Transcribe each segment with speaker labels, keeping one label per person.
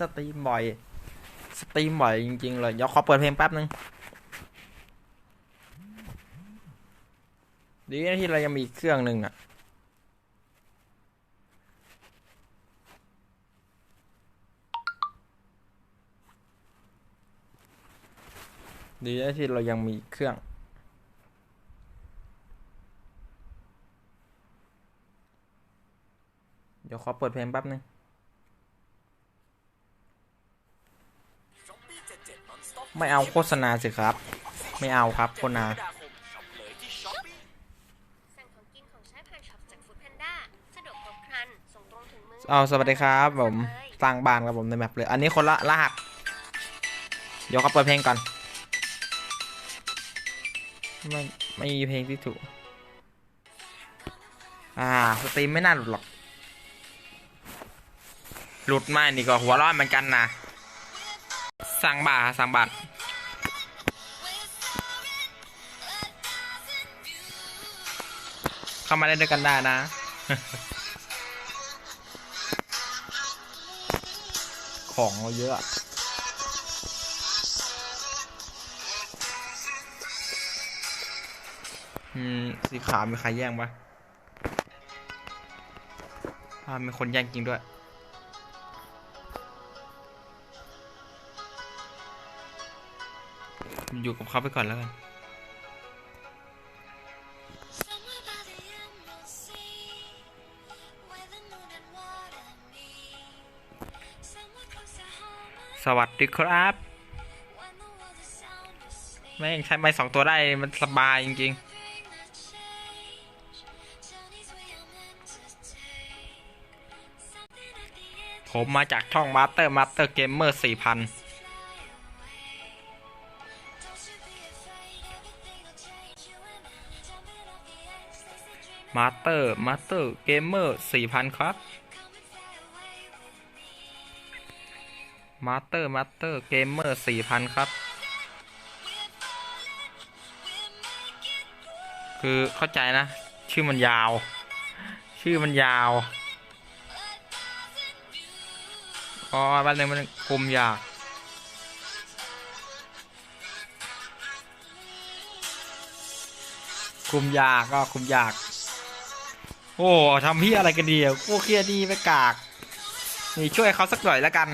Speaker 1: สตรีมบ่อย สตรีมบ่อยจริงๆเลยเดี๋ยวขอเปิดเพลงแป๊บนึง ดีนะที่เรายังมีเครื่องหนึ่งอะ ดีนะที่เรายังมีเครื่องเดี๋ยวขอเปิดเพลงแป๊บนึง ไม่เอาโฆษณาสิครับ ไม่เอาครับโฆษณา
Speaker 2: สั่งของกินของใช้ผ่านช็อปจากฟู้ดแพนด้าสะดวกครบครัน ส่งตรงถึงมือ
Speaker 1: เอาสวัสดีครับผม
Speaker 2: เลย
Speaker 1: สร้างบ้านครับผมในแมปเลย อันนี้คนละรหัสเดี๋ยวเขาเปิดเพลงก่อน ไม่ไม่มีเพลงที่ถูก อ่าสตรีมไม่น่าหลุดหรอก หลุดมานี่ก็หัวร้อนเหมือนกันนะสั่งบาทสั่งบาท เข้ามาเล่นด้วยกันได้นะ ของเราเยอะอะอืมสีขาวมีใครแย่งปะอ่ามีคนแย่งจริงด้วยอยู่กับเขาไปก่อนแล้วกัน สวัสดีครับ ไม่ใช้ไม้สองตัวได้มันสบายจริง ๆ ผมมาจากช่องมาสเตอร์มาสเตอร์เกมเมอร์สี่พันมาสเตอร์มาสเตอร์เกมเมอร์สี่พันครับ มาสเตอร์มาสเตอร์เกมเมอร์สี่พันครับ คือเข้าใจนะ ชื่อมันยาว ชื่อมันยาวอ๋อแป๊บนึงมันงกลุ่มยากกลุ่มยากก็กลุ่มยาก โอ้ทำพี่อะไรกันดีอะกูเครียดดีไปกาก นี่ช่วยเขาสักหน่อยแล้วกัน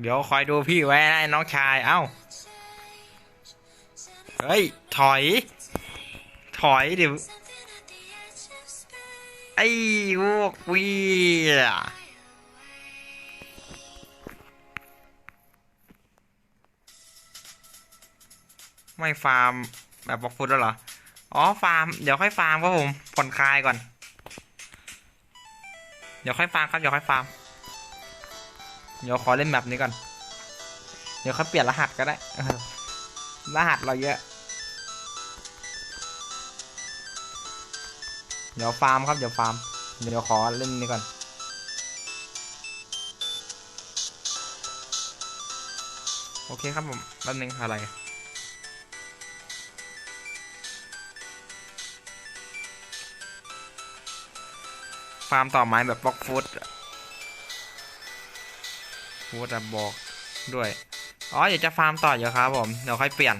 Speaker 1: เดี๋ยวคอยดูพี่ไว้นะไน้องชาย เอ้า เฮ้ย ถอย ถอยเดี๋ยวไอ้พวกวีไม่ฟาร์มแบบบล็อกฟุตแล้วเหรอ อ๋อ ฟาร์ม เดี๋ยวค่อยฟาร์มครับผม ผ่อนคลายก่อน เดี๋ยวค่อยฟาร์มครับเดี๋ยวค่อยฟาร์มเดี๋ยวขอเล่นแบบนี้ก่อน เดี๋ยวเขาเปลี่ยนรหัสก็ได้รหัสเราเยอะ เดี๋ยวฟาร์มครับเดี๋ยวฟาร์ม เดี๋ยวขอเล่นนี่ก่อน โอเคครับผมแป๊บนึงอะไร ฟาร์มต่อไม้แบบบล็อกฟุตฟุตอะบอกด้วย อ๋ออยากจะฟาร์มต่ออยู่ครับผม เดี๋ยวค่อยเปลี่ยน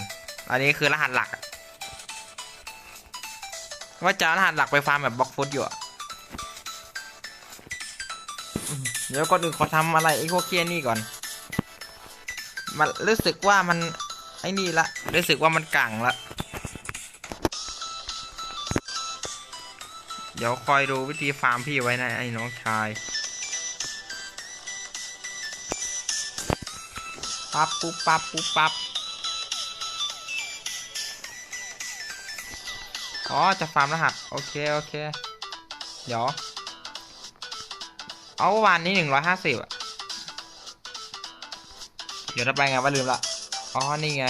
Speaker 1: อันนี้คือรหัสหลัก ว่าจะรหัสหลักไปฟาร์มแบบบล็อกฟุตอยู่ เดี๋ยวก่อนอื่นขอทำอะไรไอ้พวกเคียนี่ก่อน มันรู้สึกว่ามันไอ้นี่ละ รู้สึกว่ามันกังละ เดี๋ยวคอยดูวิธีฟาร์มพี่ไว้นะไอ้น้องชายปั๊บปุ๊บปั๊บปุ๊บปั๊บอ๋อ จะฟาร์มรหัส โอเค โอเค เดี๋ยว เอาวานนี้หนึ่งร้อยห้าสิบอะเดี๋ยวถ้าไปไงว่าลืมละ อ๋อ นี่ไง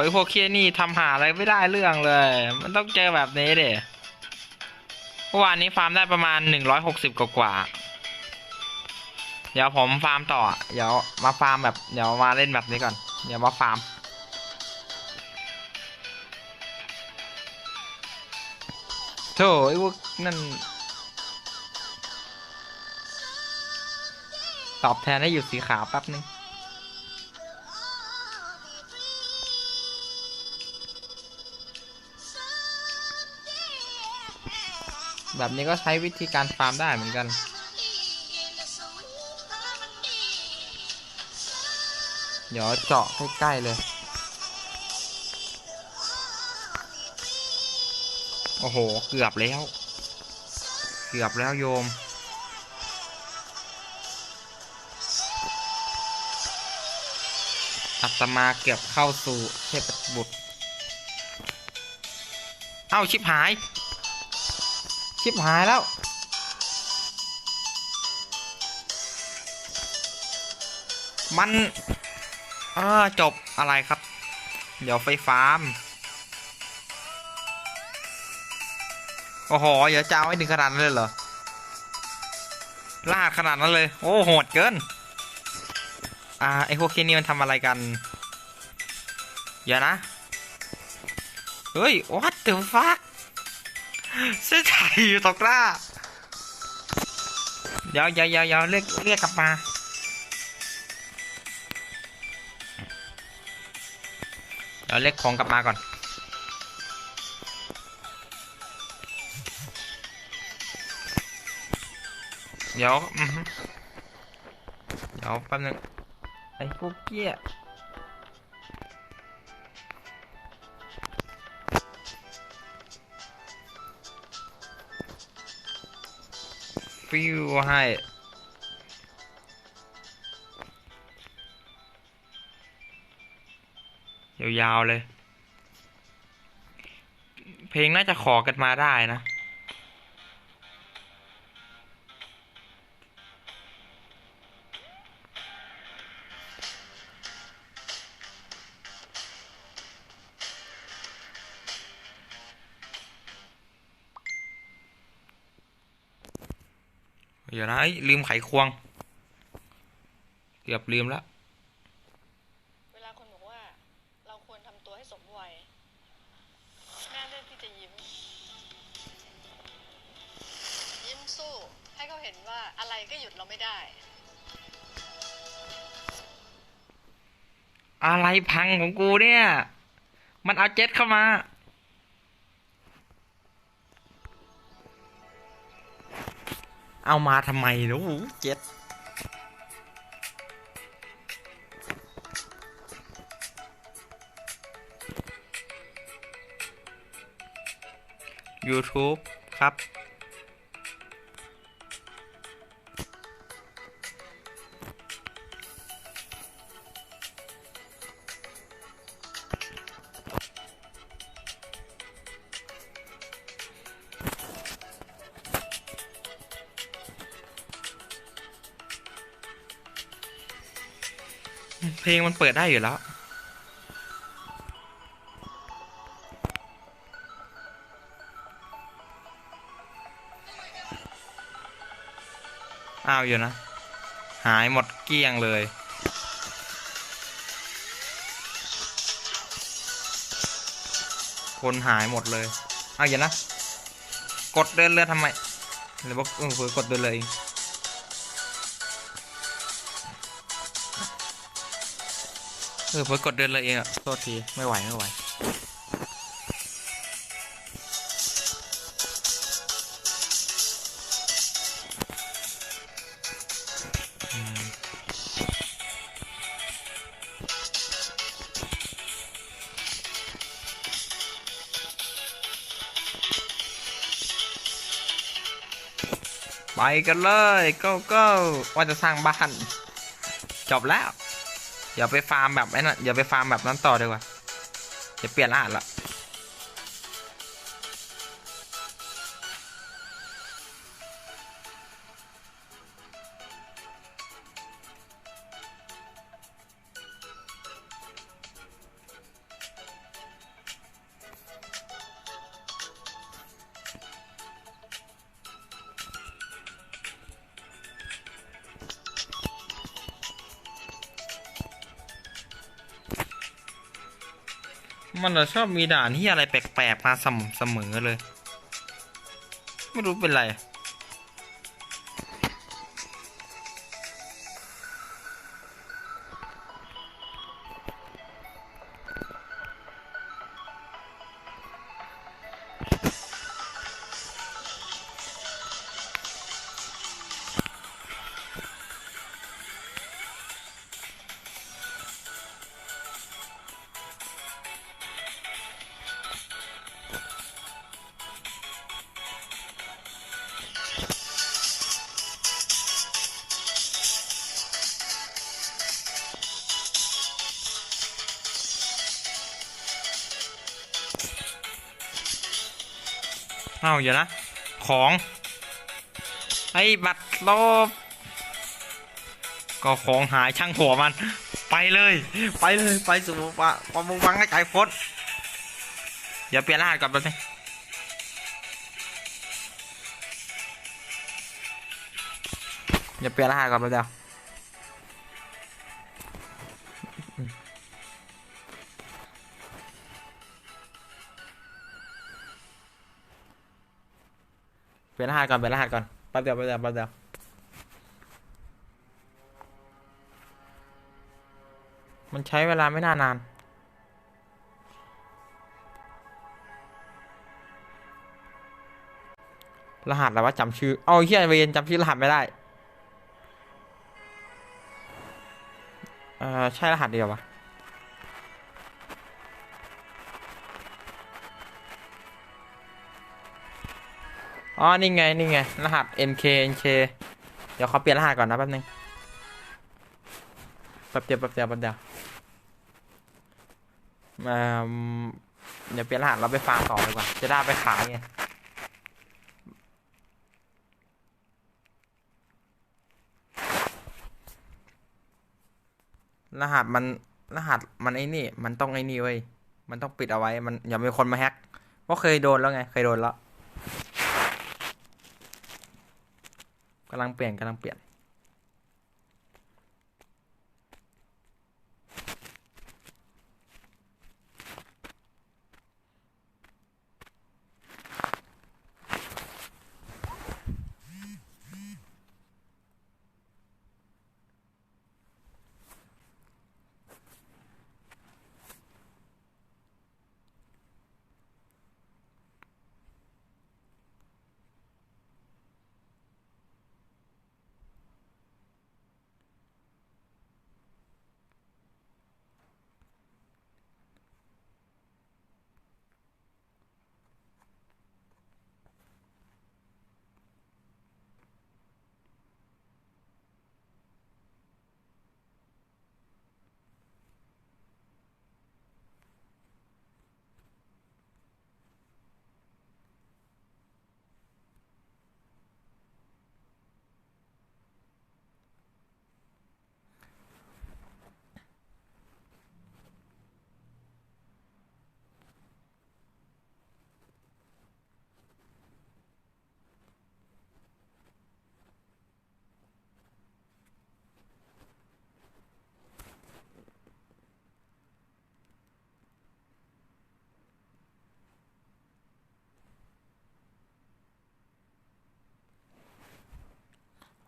Speaker 1: ไอพวกเคียนี่ทำหาอะไรไม่ได้เรื่องเลย มันต้องเจอแบบนี้เดเมื่อวานนี้ฟาร์มได้ประมาณหนึ่งร้อยหกสิบกว่าๆเดี๋ยวผมฟาร์มต่อ เดี๋ยวมาฟาร์มแบบ เดี๋ยวมาเล่นแบบนี้ก่อน เดี๋ยวมาฟาร์ม โธ่ไอ้พวกนั่น ตอบแทนให้อยู่สีขาวแป๊บนึง แบบนี้ก็ใช้วิธีการฟาร์มได้เหมือนกัน เดี๋ยวเจาะใกล้ๆเลย โอ้โห เกือบแล้ว เกือบแล้วโยมอัตมาเกือบเข้าสู่เทพบุตร เอ้า ชิบหาย ชิบหายแล้ว มันอ่าจบอะไรครับ เดี๋ยวไฟฟาร์มโอ้โหเดี๋ยวจะเอาให้ถึงขนาดนั้นเลยเหรอ ลาดขนาดนั้นเลย โอ้โหดเกิน อ่า ไอพวกเคนี่มันทำอะไรกันเดี๋ยวนะ เฮ้ย what the fuck เส้นชัยอยู่ตกล่าเดี๋ยวเดี๋ยวเดี๋ยวเดี๋ยวเรียกเรียกกลับมาเดี๋ยวเรียกของกลับมาก่อนเดี๋ยวอือฮึเดี๋ยวแป๊บนึงไอ้พวกเกี้ย ฟิวให้ยาวๆเลย เพลงน่าจะขอกันมาได้นะ เดี๋ยวนะเอ้ยลืมไขควง เกือบลืมแล้ว
Speaker 3: เวลาคนบอกว่า เราควรทำตัวให้สมวัยแม่เลือกที่จะยิ้ม ยิ้มสู้ ให้เขาเห็นว่าอะไรก็หยุดเราไม่ได้
Speaker 1: อะไรพังของกูเนี่ย มันเอาเจ็ตเข้ามา เอามาทำไมลูเจ็ด YouTube ครับ เพลงมันเปิดได้อยู่แล้ว อ้าวอยู่นะ หายหมดเกลี้ยงเลยคนหายหมดเลยอ้าวอย่านะ กดเดินเรือทำไมหรือว่าเออผลอกดเดินเลย เองเอผลอกดเดินเลยเองอะโทษที ไม่ไหว ไม่ไหว ไปกันเลย go go ว่าจะสร้างบ้าน จบแล้ว อย่าไปฟาร์มแบบไอ้นั่นอย่าไปฟาร์มแบบนั้นต่อดีกว่าจะเปลี่ยนรหัสละ มันชอบมีด่านที่อะไรแปลกๆมาเสมอเสมอเลย ไม่รู้เป็นไร เอาอย่านะ ของไอ้บัตรลบก็ของหายช่างหัวมัน ไปเลย ไปเลยไปสู่ปะปะมุงบังให้ไกลพ้นเดี๋ยวเปลี่ยนรหัสก่อนแป๊บนึงเดี๋ยวเปลี่ยนรหัสก่อนแป๊บเดียว เปลี่ยนรหัสก่อนเปลี่ยนรหัสก่อนแป๊บเดียวแป๊บเดียวแป๊บเดียวมันใช้เวลาไม่น่านาน รหัสอะไรวะจำชื่อ เอาเฮียเวนจำชื่อรหัสไม่ได้อ่อใช่รหัสเดียววะ อ๋อ นี่ไง นี่ไง รหัส NK NK เดี๋ยวเขาเปลี่ยนรหัสก่อนนะแป๊บนึง แป๊บเดียวแป๊บเดียวแป๊บเดียวเอ่อเดี๋ยวเปลี่ยนรหัสเราไปฟาร์มต่อดีกว่า จะได้ไปขายไงรหัสมันรหัสมันไอ้นี่ มันต้องไอ้นี่เว้ย มันต้องปิดเอาไว้ มันอย่ามีคนมาแฮ็กเพราะเคยโดนแล้วไง เคยโดนแล้ว กำลังเปลี่ยนกำลังเปลี่ยน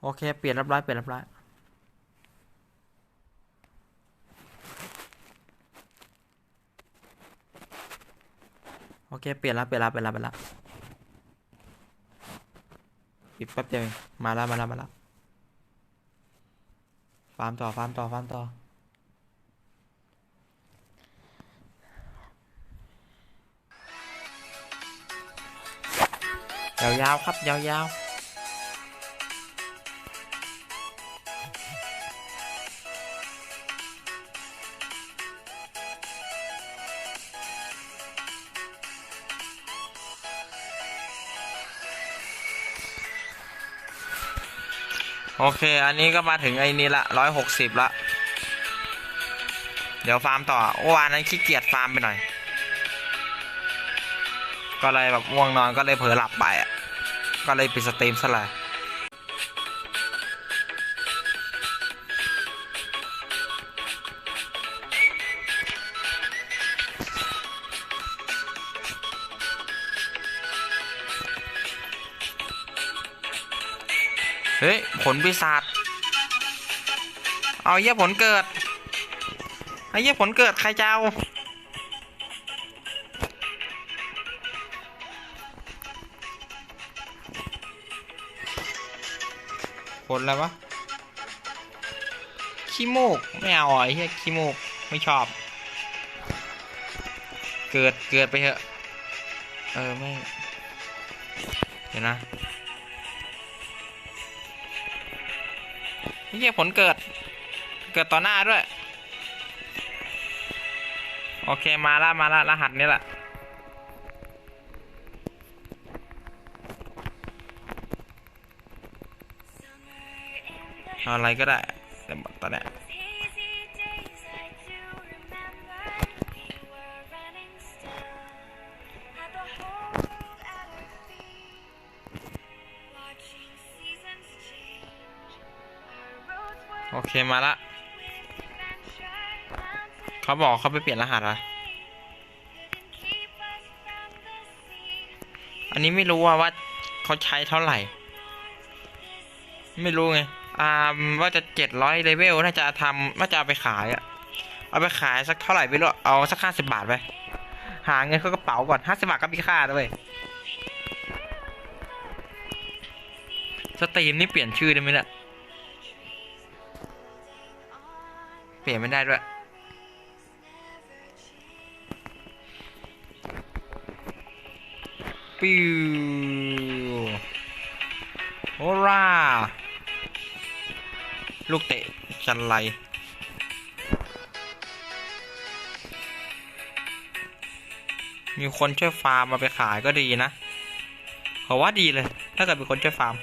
Speaker 1: โอเค เปลี่ยนรียบร้อยเปลี่ยนรียบร้อยโอเค เปลี่ยนแล้วเปลี่ยนแล้วเปลี่ยนแล้วเปลี่ยนแล้วอีกแป๊บเดียวมาแล้วมาแล้วมาแล้วฟาร์มต่อฟาร์มต่อฟาร์มต่อยาวๆครับยาวๆ โอเค อันนี้ก็มาถึงไอ้นี่ละร้อยหกสิบละ เดี๋ยวฟาร์มต่อ โอ้วานนั้นขี้เกียจฟาร์มไปหน่อย ก็เลยแบบง่วงนอนก็เลยเผลอหลับไปอะ ก็เลยปิดสตรีมซะเลย ผลปีศาจเอาเยี่ยผลเกิดไอ้เยี่ยผลเกิดใครจะเอาผลอะไรวะขี้มูกไม่เอาอะไอ้เหี้ยขี้มูกไม่ชอบ เกิดเกิดไปเถอะ เออไม่เดี๋ยวนะ เหี้ยผลเกิด เกิดต่อหน้าด้วย โอเคมาละมาละรหัสนี้แหละอะไรก็ได้แต่ตอนนี้ เคมาละเขาบอกเขาไปเปลี่ยนรหัสอะอันนี้ไม่รู้ว่าว่าเขาใช้เท่าไหร่ ไม่รู้ไงอ่าว่าจะเจ็ดร้อยเลเวลน่าจะทำน่าจะเอาไปขายอะเอาไปขายสักเท่าไหร่ไม่รู้เอาสักห้าสิบบาทไปหาเงินเข้ากระเป๋าก่อนห้าสิบาทก็มีค่าด้วยสตรีมนี่เปลี่ยนชื่อได้ไหมเนี่ย เปลี่ยนไม่ได้ด้วย ปิวโอราลูกเตะจันไรมีคนช่วยฟาร์มมาไปขายก็ดีนะเขาว่าดีเลย ถ้าเกิดมีคนช่วยฟาร์ม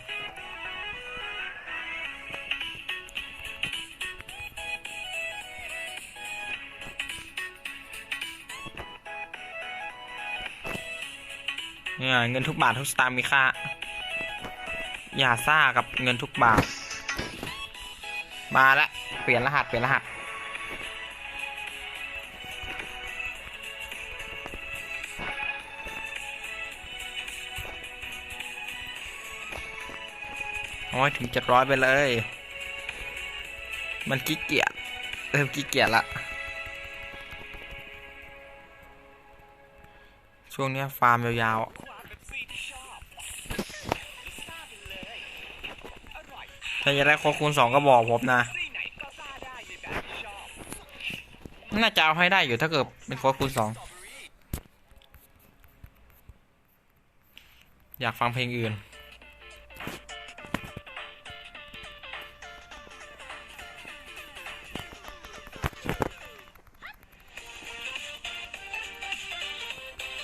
Speaker 1: เงินทุกบาททุกสตางค์มีค่า อย่าซ่ากับเงินทุกบาท มาละเปลี่ยนรหัสเปลี่ยนรหัส โอ้ยถึงเจ็ดร้อยไปเลย มันขี้เกียจเริ่มขี้เกียจละช่วงนี้ฟาร์มยาวๆาจะได้โคคูณสองก็บอกผมนะ น่าจะเอาให้ได้อยู่ถ้าเกิดเป็นโคคูณสองอยากฟังเพลงอื่น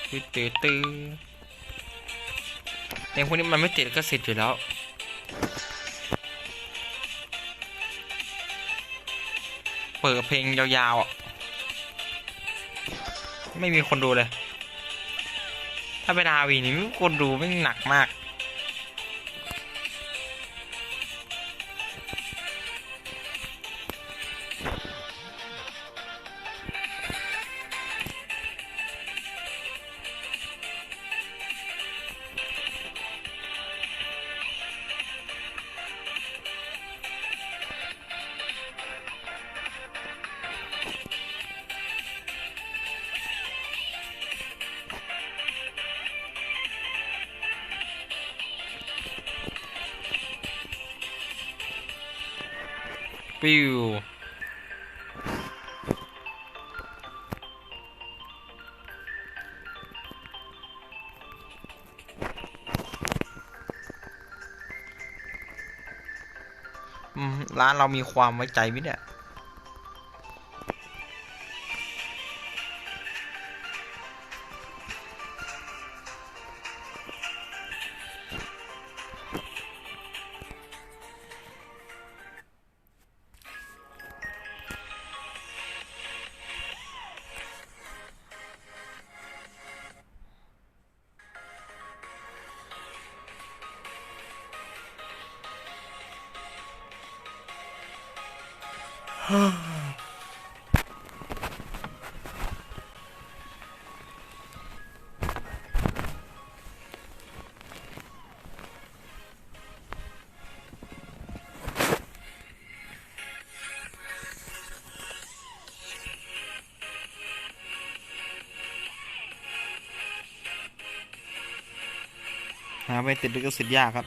Speaker 1: ตื้อตื้อตื้อเพลงพวกนี้มันไม่ติดก็สิทธิ์อยู่แล้ว เปิดเพลงยาวๆ ไม่มีคนดูเลย ถ้าเป็นอาวีนี่คนดูไม่หนักมาก ปิวร้านเรามีความไว้ใจไหมเนี่ย หาไปติดลิขสิทธิ์ยากครับ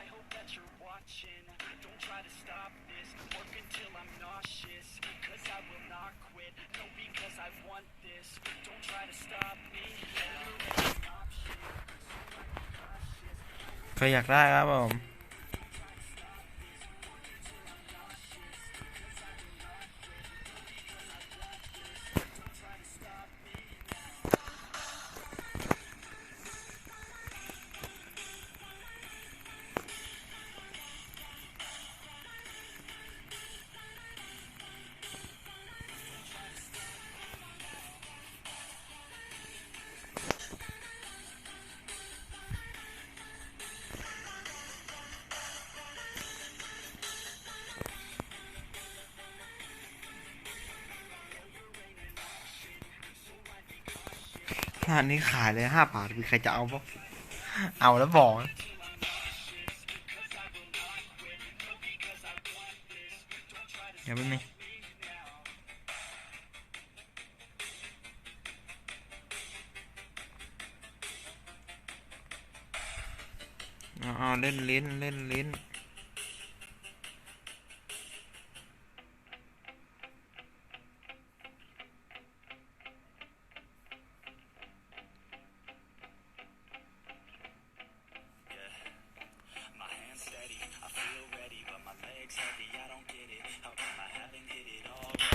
Speaker 4: I hope that you're watching. Don't try to stop this. Work until I'm nauseous. Cause I will not quit. No, because I want this. Don't try to stop me. Failure ain't an option.
Speaker 1: ใครอยากได้ครับผม ร้านนี้ขายเลยห้าบาทมีใครจะเอาปะเอาแล้วบอกนะเดี๋ยวแป๊บนึง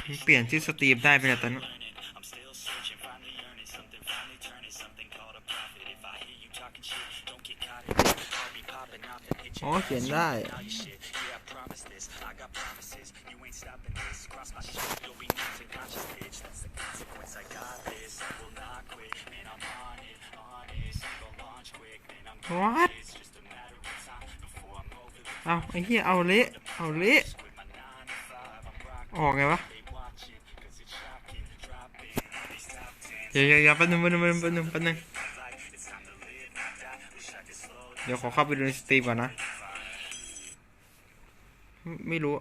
Speaker 1: มันเปลี่ยนที่สตรีมได้ไปแล้วตอนนี้
Speaker 4: Learning, I'm still searching, finally earning something, finally turning something called a profit. If I hear you talking shit, don't get caught in it. I'll be popping off and hit you.
Speaker 1: อ๋อเขียนได้
Speaker 4: All your shit, yeah, I promise this. I got promises, you ain't stopping this. Cross my shit, you'll be losing conscious, bitch. That's the consequence. I got this. I will not quit, man. I'm on it, honest. Go launch quick, man. I'm
Speaker 1: What?
Speaker 4: It's just a matter of time before I'm over the
Speaker 1: เอาไอ้เหี้ยเอาเละเอาเละ
Speaker 4: with my nine to five. I'm rocking.
Speaker 1: ออกไงวะ
Speaker 4: top tens.
Speaker 1: เดี๋ยวเดี๋ยวเดี๋ยวแป๊บนึงแป๊บนึงแป๊บนึงแป๊บนึงแป๊บนึงเดี๋ยวขอเข้าไปดูในสตรีมก่อนนะ ไม่รู้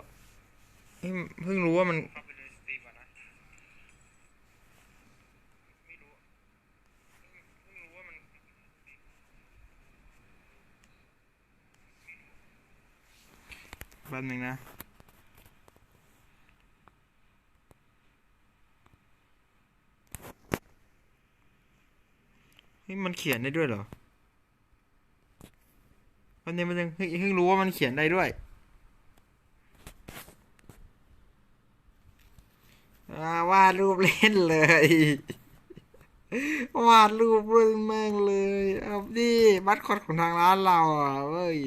Speaker 1: เพิ่งรู้ว่ามันแป๊บนึงนะ มันเขียนได้ด้วยเหรอวันนี้มันยังเพิ่งรู้ว่ามันเขียนได้ด้วยาวาดรูปเล่นเลย วาดรูปเล่นแม่งเลยเอาดิบัตรคอดของทางร้านเราอะเว้ย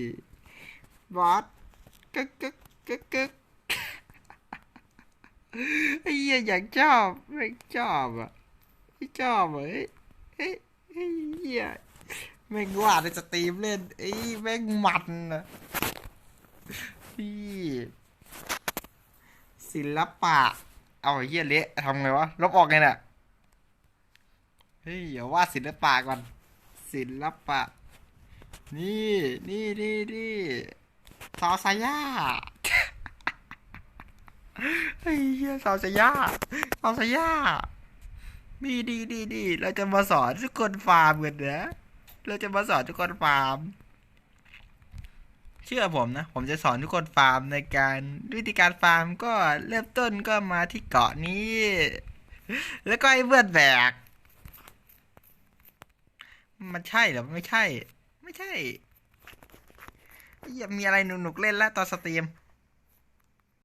Speaker 1: บัตรกึกกึกกึกกึกไอ้เหี้ยอยากชอบไม่ชอบอะไม่ชอบอะเฮ้ยเฮ้ยไอ้ เหี้ยแม่งวาในสตรีมเล่นไอ้แม่งมันนะพี่ศิลปะ เอาเหี้ยเละทำไงวะ ลบออกไงน่ะ เฮ้ยอย่าวาดศิลปะก่อน ศิลปะ นี่นี่นี่นี่สาวสายาเฮ้ยเฮ้ยสาวสายาสาวสายา ดีดีดีดีเราจะมาสอนทุกคนฟาร์มกันนะเราจะมาสอนทุกคนฟาร์ม เชื่อผมนะ ผมจะสอนทุกคนฟาร์มในการวิธีการฟาร์มก็เริ่มต้นก็มาที่เกาะนี้ แล้วก็ไอ้เบือดแบก มันใช่หรอไม่ใช่ ไม่ใช่ย่ามีอะไรหนุกๆเล่นแล้วตอนสตรีม